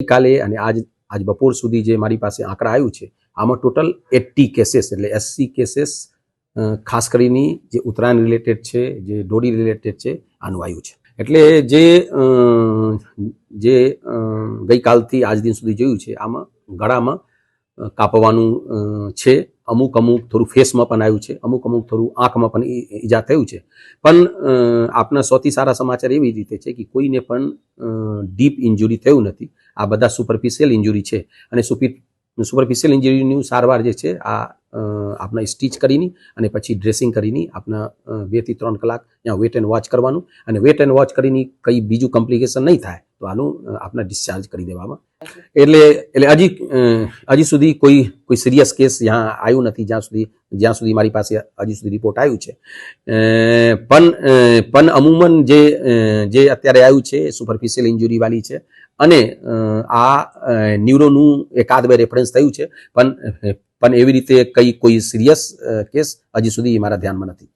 ગઈકાલે અને આજ આજ બપોર સુધી જે મારી પાસે આંકડા આવ્યું છે, આમાં ટોટલ એટી કેસીસ, એટલે એસસી કેસીસ ખાસ કરીને જે ઉત્તરાયણ રિલેટેડ છે, જે ડોડી રિલેટેડ છે, આનું આવ્યું છે. એટલે જે જે ગઈકાલથી આજ દિન સુધી જોયું છે, આમાં ગળામાં કાપવાનું છે, અમુક અમુક થોડું ફેસમાં પણ આવ્યું છે, અમુક અમુક થોડું આંખમાં પણ ઈજા થયું છે. પણ આપના સૌથી સારા સમાચાર એવી રીતે છે કે કોઈને પણ ડીપ ઇન્જુરી થયું નથી આ બધા સુપરફિશિયલ ઇન્જુરી છે. અને સુપી સુપરફિશિયલ ઇન્જુરીની સારવાર જે છે, આ આપના સ્ટીચ કરીને અને પછી ડ્રેસિંગ કરીને આપણા બેથી ત્રણ કલાક ત્યાં વેટ એન્ડ વોચ કરવાનું. અને વેટ એન્ડ વોચ કરીને કંઈ બીજું કોમ્પ્લિકેશન નહીં થાય. તો આનું આપને ડિસ્ચાર્જ કરી દેવામાં. એટલે એટલે હજી હજી સુધી કોઈ કોઈ સિરિયસ કેસ ત્યાં આવ્યું નથી, જ્યાં સુધી જ્યાં સુધી મારી પાસે હજી સુધી રિપોર્ટ આવ્યું છે. પણ પણ અમુમન જે જે અત્યારે આવ્યું છે સુપરફિશિયલ ઇન્જુરી વાળી છે. અને આ ન્યુરોનું એકાદ બે રેફરન્સ થયું છે. પણ પણ એવી રીતે કઈ કોઈ સિરિયસ કેસ હજી સુધી મારા ધ્યાનમાં નથી.